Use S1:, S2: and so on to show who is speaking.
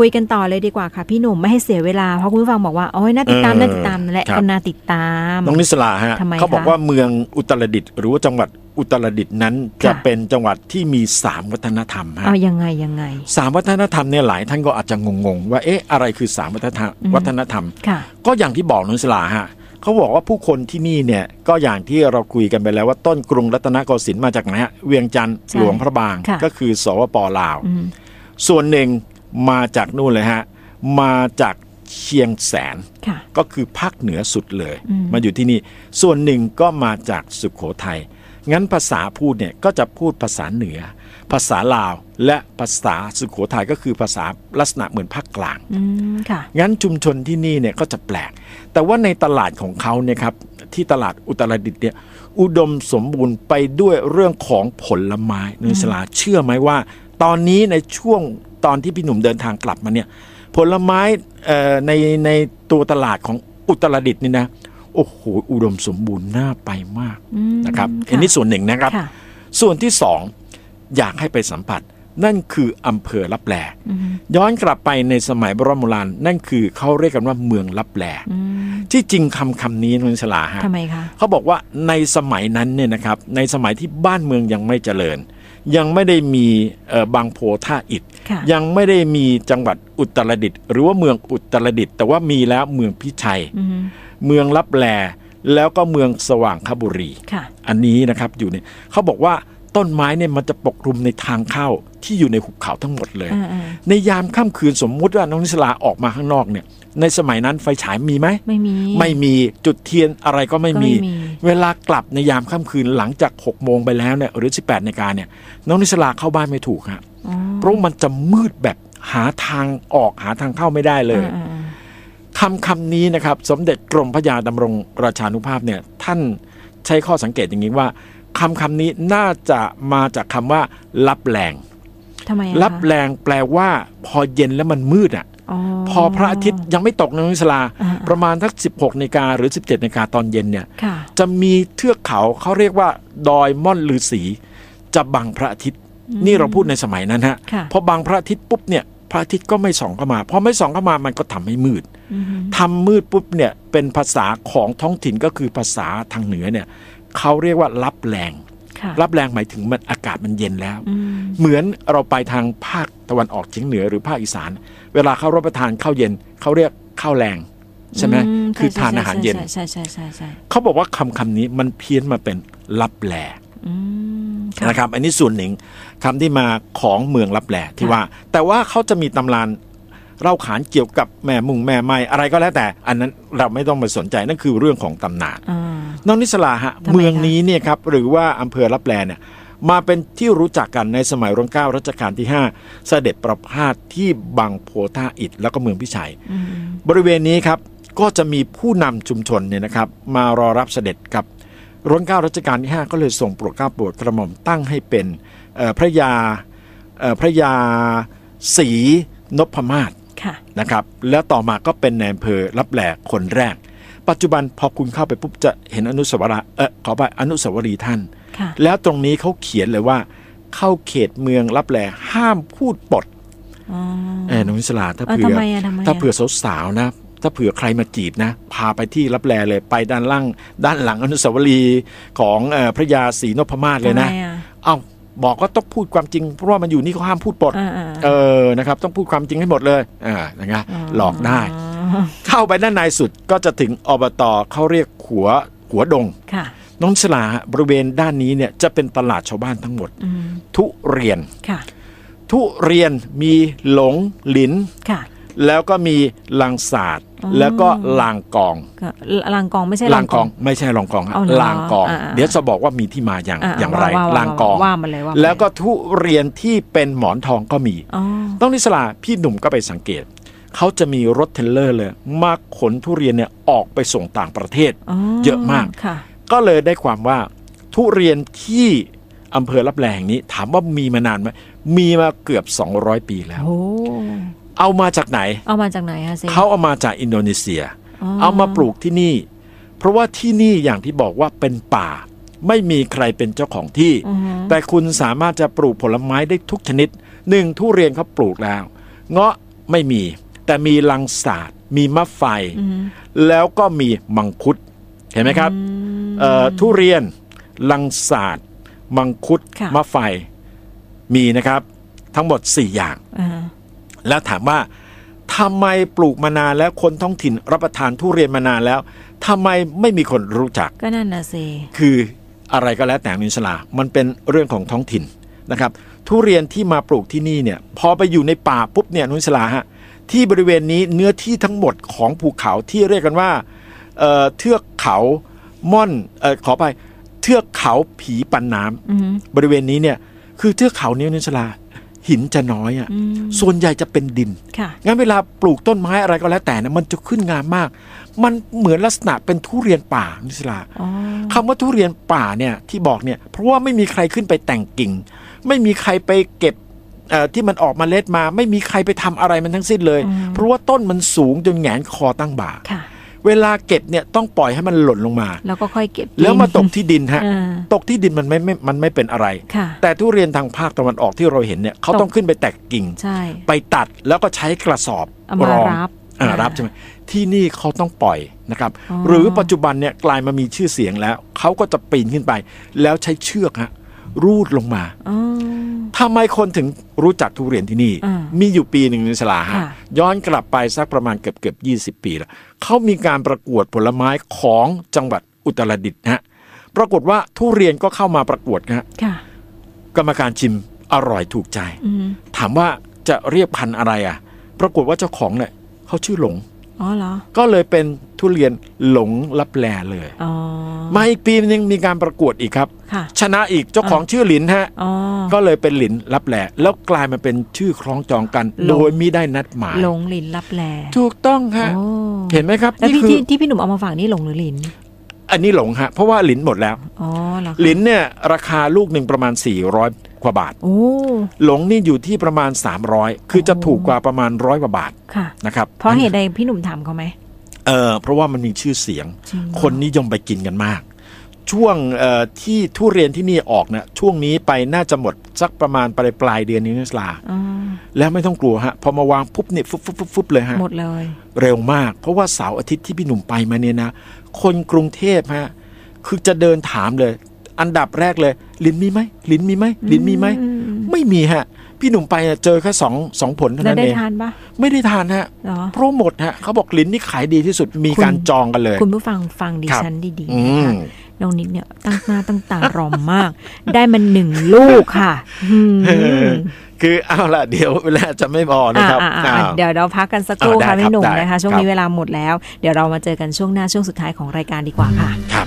S1: คุยกันต่อเลยดีกว่าค่ะพี่หนุ่มไม่ให้เสียเวลาเพราะคุณผู้ฟังบอกว่าโอ้ยน่าติดตาม
S2: เออ
S1: น่าติดตามนั่นแหละ
S2: ครับ
S1: ก็น่าติดตาม
S2: น้องนิสลาฮะ
S1: ทำไม
S2: เขาบอก
S1: คะ
S2: ว่าเมืองอุตรดิตถ์หรือว่าจังหวัดอุตรดิตถ์นั้น
S1: ค่ะ
S2: จะเป็นจังหวัดที่มีสามวัฒนธรรมฮะ
S1: เอายังไงยังไง
S2: สามวัฒนธรรมเนี่ยหลายท่านก็อาจจะงงๆว่าเอ๊ะอะไรคือสามวัฒนธรรม
S1: อืม
S2: วัฒนธรรม
S1: ค่ะ
S2: ก็อย่างที่บอกน้องนิสลาฮะเขาบอกว่าผู้คนที่นี่เนี่ยก็อย่างที่เราคุยกันไปแล้วว่าต้นกรุงรัตนโกสินทร์มาจากไหนฮะเวียงจันทร์
S1: ใช่
S2: หลวงพระบาง
S1: ค่ะ
S2: ก็คือสวปลาว
S1: อืม
S2: ส่วนหนึ่ง มาจากนู่นเลยฮะ มาจากเชียงแสน
S1: ค่ะ
S2: ก็คือภาคเหนือสุดเลย
S1: อืม
S2: มาอยู่ที่นี่ ส่วนหนึ่งก็มาจากสุขโขทัย งั้นภาษาพูดเนี่ยก็จะพูดภาษาเหนือ ภาษาลาว และภาษาสุขโขทัยก็คือภาษาลักษณะเหมือนภาคกลาง
S1: อืมค่ะ
S2: งั้นชุมชนที่นี่เนี่ยก็จะแปลก แต่ว่าในตลาดของเขาเนี่ยครับที่ตลาดอุตรดิตถ์เนี่ยอุดมสมบูรณ์ไปด้วยเรื่องของผลไม้นุสลาเชื่อไหมว่า ตอนนี้ในช่วง ตอนที่พี่หนุ่มเดินทางกลับมาเนี่ย ผลไม้เอ่อในในตัวตลาดของอุตรดิตถ์นี่นะ โอ้โห อุดมสมบูรณ์น่าไปมาก
S1: อืม
S2: นะครับ
S1: ค่ะ
S2: อันนี้ส่วนหนึ่งนะครับ
S1: ค่ะ
S2: ส่วนที่สองอยากให้ไปสัมผัส นั่นคืออำเภอลับแล
S1: อืม
S2: ย้อนกลับไปในสมัยโบราณโบราณนั่นคือเขาเรียกกันว่าเมืองลับแล
S1: อืม
S2: ที่จริงคำคำนี้นุนสลาฮะ
S1: ทำไมคะ
S2: เขาบอกว่าในสมัยนั้นเนี่ยนะครับ ในสมัยที่บ้านเมืองยังไม่เจริญ ยังไม่ได้มีเอ่อบางโพท่าอิฐ
S1: ค่ะ
S2: ยังไม่ได้มีจังหวัดอุตรดิตถ์หรือว่าเมืองอุตรดิตถ์แต่ว่ามีแล้วเมืองพิชัย
S1: อืม
S2: เมืองลับแลแล้วก็เมืองสว่างคบุรี
S1: ค่ะ
S2: อันนี้นะครับอยู่เนี่ยเขาบอกว่า ต้นไม้เนี่ยมันจะปกคลุมในทางเข้าที่อยู่ในหุบเขาทั้งหมดเลย
S1: อ่าอ่า
S2: ในยามค่ำคืนสมมุติว่าน้องนิสลาออกมาข้างนอกเนี่ย ในสมัยนั้นไฟฉายมีไหม
S1: ไม่มี
S2: ไม่มีจุดเทียนอะไรก็ไม่
S1: ก็
S2: มี
S1: ไม่มี
S2: เวลากลับในยามค่ำคืนหลังจาก6โมงไปแล้วเนี่ยหรือ 18นาฬิกาเนี่ยน้องนิสลาเข้าบ้านไม่ถูกฮะ
S1: อ๋อ
S2: เพราะมันจะมืดแบบหาทางออกหาทางเข้าไม่ได้เลย
S1: อ่าอ่า
S2: คำคำนี้นะครับ สมเด็จกรมพระยาดำรงราชานุภาพเนี่ย ท่านใช้ข้อสังเกตอย่างนี้ว่า คำคำนี้น่าจะมาจากคำว่า รับแรง
S1: ทำไมอะ
S2: รับ
S1: คะ
S2: แรงแปลว่า พอเย็นแล้วมันมืดอะ
S1: อ๋อ
S2: พอพระอาทิตย์ยังไม่ตกในนิสลา
S1: อ่า
S2: ประมาณทัก 16นาฬิกาหรือ 17นาฬิกาตอนเย็นเนี่ย
S1: ค่ะ
S2: จะมีเทือกเขาเขาเรียกว่า ดอยม่อนลือสีจะบังพระอาทิตย์ นี่เราพูดในสมัยนั้นฮะ
S1: ค่ะ
S2: พอบังพระอาทิตย์ปุ๊บเนี่ยพระอาทิตย์ก็ไม่ส่องเข้ามาพอไม่ส่องเข้ามามันก็ทำให้มืด
S1: อืม
S2: ทำมืดปุ๊บเนี่ยเป็นภาษาของท้องถิ่นก็คือภาษาทางเหนือเนี่ย เขาเรียกว่ารับแรง
S1: ค่ะ
S2: รับแรงหมายถึงมันอากาศมันเย็นแล้ว
S1: อืม
S2: เหมือนเราไปทางภาคตะวันออกเฉียงเหนือหรือภาคอีสาน เวลาเขารับประทานข้าวเย็นเขาเรียกข้าวแรงใช่ไหม
S1: อื
S2: คือทานอาหารเย็น
S1: ใช่ใช่ใช่ใช่
S2: เขาบอกว่าคำคำนี้มันเพี้ยนมาเป็นรับแล
S1: อืมค่ะ
S2: นะครับ อันนี้ส่วนหนึ่งคำที่มาของเมืองรับแลที่
S1: ค่ะ
S2: ว่า แต่ว่าเขาจะมีตำรานเล่าขานเกี่ยวกับแม่มุงแม่ไม้อะไรก็แล้วแต่ อันนั้นเราไม่ต้องไปสนใจนั่นคือเรื่องของตำนาน
S1: อ่า
S2: น้องนิสลาฮะ
S1: ทำไมคะ
S2: เมืองนี้เนี่ยครับหรือว่าอำเภอรับแลเนี่ยมาเป็นที่รู้จักกันในสมัยรัชกาลรัชกาลที่ 5 เสด็จประพาสที่บางโพธาอิฐแล้วก็เมืองพิชัย
S1: อืม
S2: บริเวณนี้ครับก็จะมีผู้นำชุมชนเนี่ยนะครับ มารอรับเสด็จกับรัชกาลรัชกาลที่ 5 ก็เลยส่งโปรดเกล้าโปรดกระหม่อมตั้งให้เป็นเอ่อพระยาเอ่อพระยาศรีนพมาศ
S1: ค่ะ
S2: นะครับ แล้วต่อมาก็เป็นในอำเภอรับแลคนแรก ปัจจุบันพอคุณเข้าไปปุ๊บจะเห็นอนุสาวรีย์เออขอไปอนุสาวรีย์ท่าน
S1: ค่ะ
S2: แล้วตรงนี้เขาเขียนเลยว่า เข้าเขตเมืองรับแลห้ามพูดปด
S1: อ๋อ
S2: เออน้องวิสลาถ้า
S1: เออ
S2: เผื่
S1: ทำ
S2: อ
S1: ไมอะทำไมอะ
S2: ถ้าเผื่อสาวๆนะถ้าเผื่อใครมาจีบนะ พาไปที่รับแลเลยไปด้านล่าง ด้านหลังอนุสาวรีย์ของเออพระยาศรีนพมาศเลยนะ
S1: ทำไมอ
S2: เอ้าบอกว่าต้องพูดความจริง เพราะว่ามันอยู่นี่เขาห้ามพูดปด
S1: อ่าอ่า
S2: เออนะครับ ต้องพูดความจริงให้หมดเลยอ่านะครับหลอกได้
S1: อ๋อ
S2: เข้าไปด้านในสุดก็จะถึงอบตเขาเรียกขัวขัวดง
S1: ค่ะ
S2: น้องฉลาฮะบริเวณด้านนี้เนี่ยจะเป็นตลาดชาวบ้านทั้งหมด
S1: อืม
S2: ทุเรียน
S1: ค่ะ
S2: ทุเรียนมีหลงหลิน
S1: ค่ะ
S2: แล้วก็มีลางศาสตร์
S1: อ๋อ
S2: แล้วก็ลางกอง
S1: ก็ลางกองไม่ใช่
S2: ลางกอง ไม่ใช่ลองกองฮะ
S1: เอาเหรอ
S2: ลางกอง
S1: อ่าๆ
S2: เดี๋ยวจะบอกว่ามีที่มาอย่าง
S1: อ่า
S2: อย่างไร
S1: ว่าว่า
S2: ลางกอง
S1: ว่ามาเลยว่ามา
S2: แล้วก็ทุเรียนที่เป็นหมอนทองก็มี
S1: อ๋อ
S2: ต้องนิสลาพี่หนุ่มก็ไปสังเกต เขาจะมีรถเทรลเลอร์เลยมาขนทุเรียนเนี่ยออกไปส่งต่างประเทศ
S1: อ๋อ
S2: เยอะมาก
S1: ค่ะ
S2: ก็เลยได้ความว่าทุเรียนที่อำเภอรับแลแห่งนี้ ถามว่ามีมานานไหมมีมาเกือบ 200 ปีแล้ว
S1: โอ้
S2: เอามาจากไหน
S1: เอามาจากไหนคะเซ
S2: เขาเอามาจากอินโดนีเซีย
S1: อ๋อ
S2: เอามาปลูกที่นี่ เพราะว่าที่นี่อย่างที่บอกว่าเป็นป่า ไม่มีใครเป็นเจ้าของที่
S1: อือฮึ
S2: แต่คุณสามารถจะปลูกผลไม้ได้ทุกชนิดหนึ่งทุเรียนเขาปลูกแล้ว เงาะไม่มี แต่มีลังสาดมีมะไฟ
S1: อืม
S2: แล้วก็มีมังคุดเห็นไหมครับ
S1: อืม
S2: เอ่อทุเรียนลังสาดมังคุด
S1: ค่ะ
S2: มะไฟมีนะครับทั้งหมด 4 อย่าง
S1: อ่า
S2: แล้วถามว่าทำไมปลูกมานานแล้วคนท้องถิ่นรับประทานทุเรียนมานานแล้วทำไมไม่มีคนรู้จัก
S1: ก็นั่นน่ะสิ
S2: คืออะไรก็แล้วแต่นิสลา มันเป็นเรื่องของท้องถิ่นนะครับ ทุเรียนที่มาปลูกที่นี่เนี่ย พอไปอยู่ในป่าปุ๊บเนี่ยนุสลาฮะ ที่บริเวณนี้เนื้อที่ทั้งหมดของภูเขาที่เรียกกันว่าเอ่อเทือกเขาม่อนเอ่อขอไปเทือกเขาผีปันน้ำ
S1: อืม
S2: บริเวณนี้เนี่ยคือเทือกเขานี้นิสลาหินจะน้อยอะ่ะ
S1: อืม
S2: ส่วนใหญ่จะเป็นดิน
S1: ค่ะ
S2: งั้นเวลาปลูกต้นไม้อะไรก็แล้วแต่นะมันจะขึ้นงามมาก มันเหมือนลักษณะเป็นทุเรียนป่านิสลา
S1: อ๋อ
S2: คำว่าทุเรียนป่าเนี่ยที่บอกเนี่ยเพราะว่าไม่มีใครขึ้นไปแต่งกิ่ง ไม่มีใครไปเก็บเอ่อ ที่มันออกมาเล็ดมา ไม่มีใครไปทำอะไรมันทั้งสิ้นเลย เพราะว่าต้นมันสูงจนแหงนคอตั้งบ่า
S1: ค่ะ
S2: เวลาเก็บเนี่ยต้องปล่อยให้มันหล่นลงมา
S1: แล้วก็ค่อยเก็บ
S2: แล้วมาตกที่ดินฮะ
S1: อ่า
S2: ตกที่ดินมันไม่ไม่มันไม่เป็นอะไร
S1: ค่ะ
S2: แต่ทุเรียนทางภาคตะวันออกที่เราเห็นเนี่ยเขา
S1: ตก
S2: ต้องขึ้นไปแตกกิ่ง
S1: ใช่
S2: ไปตัดแล้วก็ใช้กระสอบ
S1: เอามาร
S2: อง
S1: รับ
S2: อ่า
S1: อ่า
S2: รับใช่ไหมที่นี่เขาต้องปล่อยนะครับ
S1: อ๋อ
S2: หรือปัจจุบันเนี่ยกลายมามีชื่อเสียงแล้วเขาก็จะปีนขึ้นไป แล้วใช้เชือกฮะ รูดลงมา
S1: อ๋อ
S2: ทำไมคนถึงรู้จักทุเรียนที่นี่
S1: อ่า
S2: มีอยู่ปีหนึ่งในสลาฮะ
S1: ค่ะ
S2: ย้อนกลับไปสักประมาณเกือบเกือบยีปีแล้วเขามีการประกวดผลไม้ของจังหวัดอุตรดิตถ์ฮะปรากฏว่าทุเรียนก็เข้ามาประกวดนะฮะ
S1: ค่ะ
S2: กรรมการชิมอร่อยถูกใจ
S1: อืม
S2: ถามว่าจะเรียกพันธุ์อะไรอะ ปรากฏว่าเจ้าของเนี่ยเขาชื่อหลง
S1: อ๋อเหรอ
S2: ก็เลยเป็นทุเรียนหลงลับแลเลย
S1: อ๋อ
S2: มาอีกปีนึงมีการประกวดอีกครับ
S1: ค่ะ
S2: ชนะอีกเจ้าของชื่อหลินฮะ
S1: อ๋อ
S2: ก็เลยเป็นหลินลับแลแล้วกลายมาเป็นชื่อคล้องจองกัน
S1: หลง
S2: โดยมิได้นัดหมาย
S1: หลงหลินรับแล
S2: ถูกต้องฮะ
S1: โอ้
S2: เห็นไหมครับ
S1: แล้ว
S2: นี่
S1: ที่
S2: คือ
S1: ที่ที่พี่หนุ่มเอามาฝากนี่หลงหรือหลิน
S2: อันนี้หลงฮะเพราะว่าหลินหมดแล้ว
S1: อ๋อเหรอคะ
S2: หลินเนี่ยราคาลูกหนึ่งประมาณ 400 กว่าบาท
S1: โอ้
S2: หลงนี่อยู่ที่ประมาณ 300 คือจะถูกกว่าประมาณร้อยกว่าบาท
S1: ค่ะ
S2: นะครับ
S1: เพราะเหตุใดพี่หนุ่มถามเขาไหม
S2: เออเพราะว่ามันมีชื่อเสียง
S1: จริงเหรอ
S2: คนนิยมไปกินกันมาก ช่วงเอ่อที่ทุเรียนที่นี่ออกเนี่ยช่วงนี้ไปน่าจะหมดสักประมาณปลายปลายเดือนนี้นะสลา
S1: อ๋อ
S2: แล้วไม่ต้องกลัวฮะพอมาวางปุ๊บเนี่ยฟุบฟุบฟุบฟุบเลยฮะ
S1: หมดเลย
S2: เร็วมาก เพราะว่าเสาร์อาทิตย์ที่พี่หนุ่มไปมาเนี่ยนะ คนกรุงเทพฮะคือจะเดินถามเลย อันดับแรกเลย ลิ้นมีไหมลิ้นมีไหมลิ้นมีไหม
S1: อือืม
S2: ไม่มีฮะ พี่หนุ่มไปอะเจอแค่สองสองผลเท่า
S1: แล้ว
S2: นั้น
S1: ได้
S2: เอง
S1: ทานปะ
S2: ไม่ได้ทานฮะ
S1: เหรอ
S2: เพราะหมดฮะเขาบอกลิ้นนี่ขายดีที่สุดมี
S1: คุณ
S2: การจองกันเลย
S1: คุณผู้ฟังฟังดิ
S2: ครับ
S1: ฉันดี
S2: อื
S1: ๆนะ
S2: ม
S1: คะน้องนิดเนี่ยตั้งหน้าตั้งตารอมมาก ได้มันหนึ่งลูกค่ะอืม
S2: คือเอาละเดี๋ยวเวลาจะไม่พอนะครับ
S1: อ่าอ่าอ่า
S2: อ้าว
S1: เดี๋ยวเราพักกันสักครู่
S2: อ่าได้
S1: ค่ะ
S2: ครับ
S1: พี่หนุ่ม
S2: ได้
S1: นะคะช่วง
S2: ครับ
S1: นี้เวลาหมดแล้ว เดี๋ยวเรามาเจอกันช่วงหน้าช่วงสุดท้ายของรายการดีกว่าค่ะ
S2: ครับ